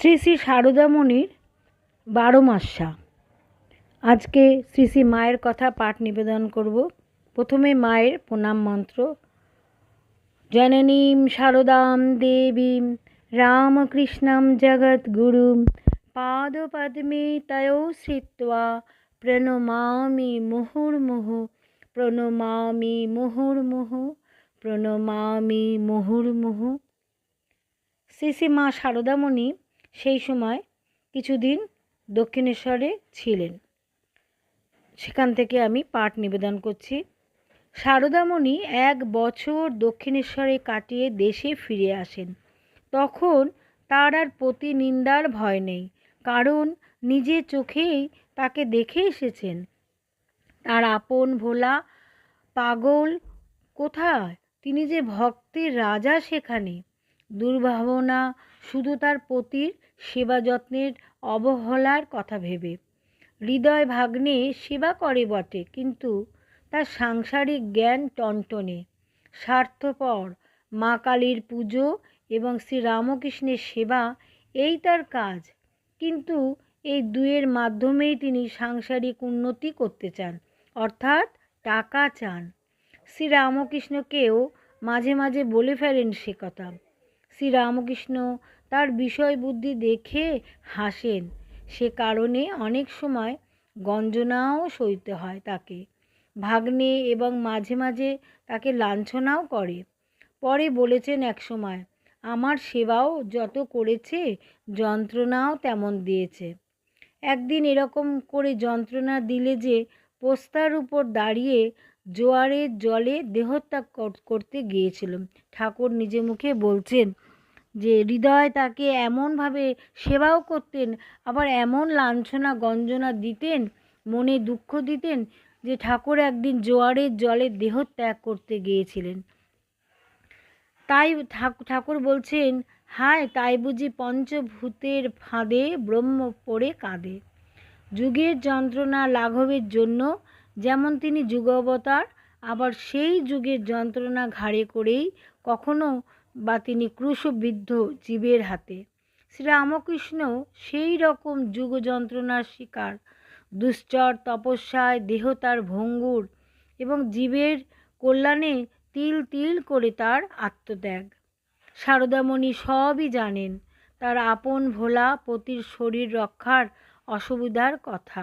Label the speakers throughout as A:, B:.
A: শ্রী শ্রী সারদামণির বারো মাসা। আজকে শ্রী শ্রী মায়ের কথা পাঠ নিবেদন করব। প্রথমে মায়ের প্রণাম মন্ত্র। জননীম শারদাম দেবীম রামকৃষ্ণম জগদ্গুরুম পাদপদ্মে তয়ো শ্রিত্বা প্রণমামি মুহুর্মুহু প্রণমামি মুহুর্মুহু প্রণমামি মুহুর্মুহু। শ্রী শ্রী মা শারদামণি সেই সময় কিছুদিন দক্ষিণেশ্বরে ছিলেন। সেখান থেকে আমি পাঠ নিবেদন করছি। শারদামণি এক বছর দক্ষিণেশ্বরে কাটিয়ে দেশে ফিরে আসেন। তখন তার আর প্রতিনিন্দার ভয় নেই, কারণ নিজে চোখেই তাকে দেখে এসেছেন। তার আপন ভোলা পাগল কোথায়? তিনি যে ভক্তের রাজা সেখানে। দুর্ভাবনা, শুধু তার পতির সেবা যত্নের অবহেলার কথা ভেবে। হৃদয় ভাগ্নে সেবা করে বটে, কিন্তু তার সাংসারিক জ্ঞান টনটনে। স্বার্থপর, মা কালীর পুজো এবং শ্রীরামকৃষ্ণের সেবা, এই তার কাজ। কিন্তু এই দুয়ের মাধ্যমেই তিনি সাংসারিক উন্নতি করতে চান, অর্থাৎ টাকা চান। শ্রীরামকৃষ্ণকেও মাঝে মাঝে বলে ফেলেন সে কথা। শ্রী রামকৃষ্ণ তার বিষয় বুদ্ধি দেখে হাসেন। সে কারণে অনেক সময় গঞ্জনাও সইতে হয় তাকে। ভাগ্নে এবং মাঝে মাঝে তাকে লাঞ্ছনাও করে। পরে বলেছেন এক সময়, আমার সেবাও যত করেছে, যন্ত্রণাও তেমন দিয়েছে। একদিন এরকম করে যন্ত্রণা দিলে যে পোস্তার উপর দাঁড়িয়ে জোয়ারের জলে দেহত্যাগ করতে গিয়েছিলাম। ঠাকুর নিজে মুখে বলছেন যে, হৃদয় তাকে এমনভাবে সেবাও করতেন, আবার এমন লাঞ্ছনা গঞ্জনা দিতেন, মনে দুঃখ দিতেন যে, ঠাকুর একদিন জোয়ারের জলে দেহ ত্যাগ করতে গিয়েছিলেন। তাই ঠাকুর বলছেন, হায়, তাই বুঝি পঞ্চভূতের ফাঁদে ব্রহ্ম পড়ে কাঁদে। যুগের যন্ত্রণা লাঘবের জন্য যেমন তিনি যুগাবতার আবার সেই যুগের যন্ত্রণা ঘাড়ে করেই কখনো বা তিনি ক্রুশবিদ্ধ জীবের হাতে। শ্রীরামকৃষ্ণ সেই রকম যুগ যন্ত্রণার শিকার, দুশ্চর তপস্যায় দেহ তার ভঙ্গুর এবং জীবের কল্যাণে তিল তিল করে তার আত্মত্যাগ। সারদামণি সবই জানেন, তার আপন ভোলা পতির শরীর রক্ষার অসুবিধার কথা।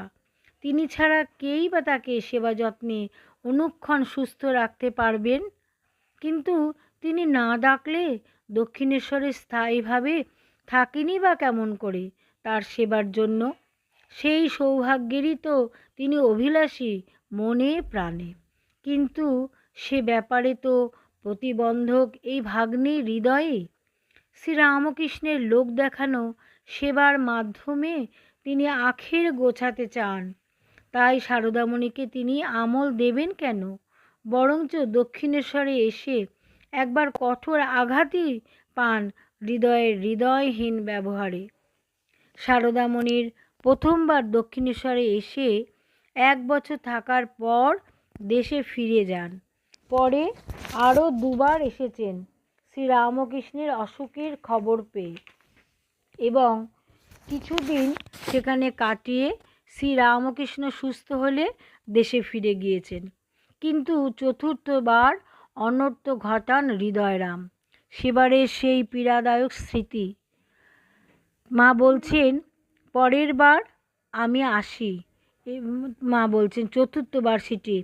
A: তিনি ছাড়া কেই বা তাকে সেবা যত্নে অনুক্ষণ সুস্থ রাখতে পারবেন? কিন্তু তিনি না ডাকলে দক্ষিণেশ্বরে স্থায়ীভাবে থাকেনি বা কেমন করে তার সেবার জন্য? সেই সৌভাগ্যেরই তো তিনি অভিলাষী মনে প্রাণে। কিন্তু সে ব্যাপারে তো প্রতিবন্ধক এই ভাগ্নে হৃদয়ে? শ্রীরামকৃষ্ণের লোক দেখানো সেবার মাধ্যমে তিনি আখের গোছাতে চান। তাই সারদামণিকে তিনি আমল দেবেন কেন? বরঞ্চ দক্ষিণেশ্বরে এসে একবার কঠোর আঘাতই পান হৃদয়ের হৃদয়হীন ব্যবহারে। সারদামণির প্রথমবার দক্ষিণেশ্বরে এসে এক বছর থাকার পর দেশে ফিরে যান। পরে আরও দুবার এসেছেন শ্রীরামকৃষ্ণের অসুখের খবর পেয়ে এবং কিছুদিন সেখানে কাটিয়ে শ্রীরামকৃষ্ণ সুস্থ হলে দেশে ফিরে গিয়েছেন। কিন্তু চতুর্থবার অনর্থ ঘটান হৃদয়রাম। সেবারের সেই পীড়াদায়ক স্মৃতি। মা বলছেন, পরের বার আমি আসি। মা বলছেন, চতুর্থবার সেটি।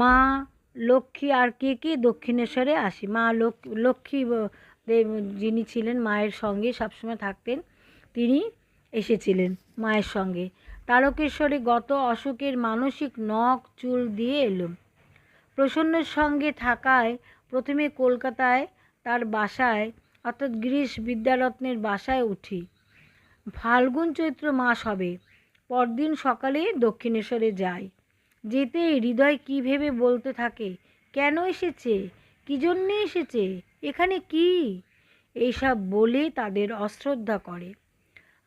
A: মা লক্ষ্মী আর কে কে দক্ষিণেশ্বরে আসি? মা লক্ষ্মী যিনি ছিলেন, মায়ের সঙ্গে সবসময় থাকতেন, তিনি এসেছিলেন মায়ের সঙ্গে। তারকেশ্বরে গত অশোকের মানসিক নখ চুল দিয়ে এলো। প্রসন্নের সঙ্গে থাকায় প্রথমে কলকাতায় তার বাসায়, অর্থাৎ গিরিশ বিদ্যারত্নের বাসায় উঠি। ফাল্গুন চৈত্র মাস হবে, পরদিন সকালে দক্ষিণেশ্বরে যাই। যেতে হৃদয় কী ভেবে বলতে থাকে? কেন এসেছে? কী জন্যে এসেছে? এখানে কি? এইসব বলে তাদের অশ্রদ্ধা করে।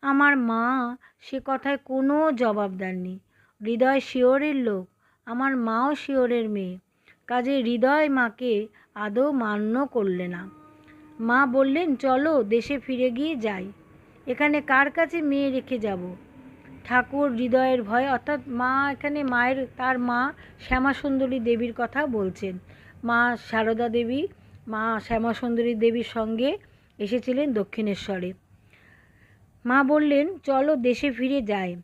A: আমার মা সে কথায় কোনো জবাব দেননি। হৃদয় শিওরের লোক, আমার মাও শিওরের মেয়ে। কাজে হৃদয় মাকে আদৌ মান্য করলে না। মা বললেন, চলো দেশে ফিরে গিয়ে যাই। এখানে কার কাছে মেয়ে রেখে যাব? ঠাকুর হৃদয়ের ভয়, অর্থাৎ মা এখানে মায়ের, তার মা শ্যামাসুন্দরী দেবীর কথা বলছেন। মা সারদা দেবী, মা শ্যামাসুন্দরী দেবীর সঙ্গে এসেছিলেন দক্ষিণেশ্বরে। মা বললেন, চলো দেশে ফিরে যাই।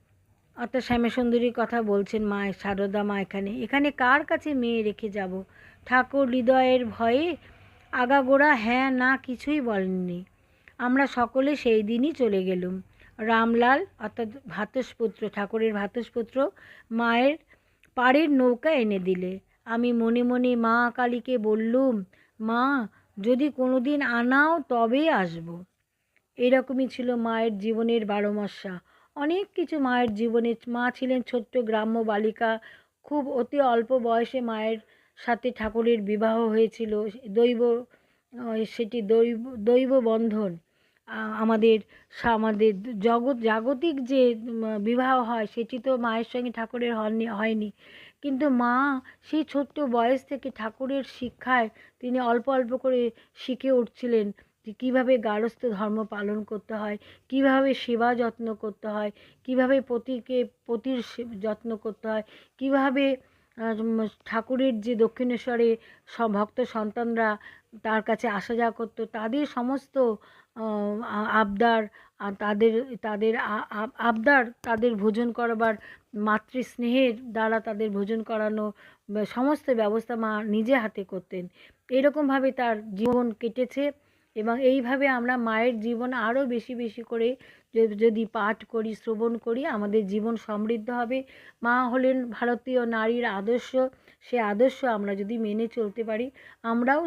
A: অর্থাৎ শ্যামসুন্দরীর কথা বলছেন মা, সারদা মা এখানে। এখানে কার কাছে মেয়ে রেখে যাব? ঠাকুর হৃদয়ের ভয়ে আগাগোড়া হ্যাঁ না কিছুই বলেননি। আমরা সকলে সেই দিনই চলে গেলুম। রামলাল, অর্থাৎ ভাতসপুত্র, ঠাকুরের ভাতসপুত্র, মায়ের পাড়ের নৌকা এনে দিলে। আমি মনে মনে মা কালীকে বললুম, মা, যদি কোনো দিন আনাও তবে আসব এরকমই ছিল মায়ের জীবনের বারোমাসা অনেক কিছু মায়ের জীবনে, মা ছিলেন ছোট্ট গ্রাম্য বালিকা। খুব অতি অল্প বয়সে মায়ের সাথে ঠাকুরের বিবাহ হয়েছিল। দৈব সেটি দৈব দৈব বন্ধন। আমাদের আমাদের জগৎ, জাগতিক যে বিবাহ হয়, সেটি তো মায়ের সঙ্গে ঠাকুরের হয়নি হয়নি। কিন্তু মা সেই ছোট্ট বয়স থেকে ঠাকুরের শিক্ষায় তিনি অল্প অল্প করে শিখে উঠছিলেন। যে কীভাবে গারস্থ ধর্ম পালন করতে হয়, কীভাবে সেবা যত্ন করতে হয়, কীভাবে পতিকে, পতির যত্ন করতে হয়, কীভাবে ঠাকুরের যে দক্ষিণেশ্বরে ভক্ত সন্তানরা তার কাছে আসা যাওয়া করতো, তাদের সমস্ত আবদার তাদের তাদের আবদার তাদের ভোজন করবার মাতৃস্নেহের দ্বারা তাদের ভোজন করানো সমস্ত ব্যবস্থা মা নিজে হাতে করতেন। এরকমভাবে তার জীবন কেটেছে। এবং এইভাবে আমরা মায়ের জীবন আরও বেশি বেশি করে যদি পাঠ করি, শ্রবণ করি, আমাদের জীবন সমৃদ্ধ হবে। মা হলেন ভারতীয় নারীর আদর্শ। সে আদর্শ আমরা যদি মেনে চলতে পারি, আমরাও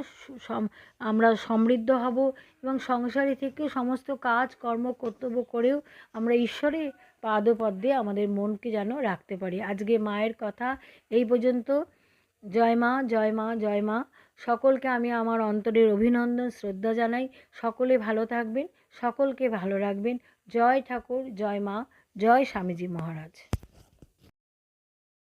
A: আমরা সমৃদ্ধ হব এবং সংসারে থেকেও সমস্ত কাজ, কর্ম, কর্তব্য করেও আমরা ঈশ্বরে পাদপদ্মে আমাদের মনকে যেন রাখতে পারি। আজকে মায়ের কথা এই পর্যন্ত। জয় মা জয় মা জয় মা। সকলকে আমি আমার অন্তরের অভিনন্দন, শ্রদ্ধা জানাই। সকলে ভালো থাকবেন, সকলকে ভালো রাখবেন। জয় ঠাকুর, জয় মা, জয় স্বামীজি মহারাজ।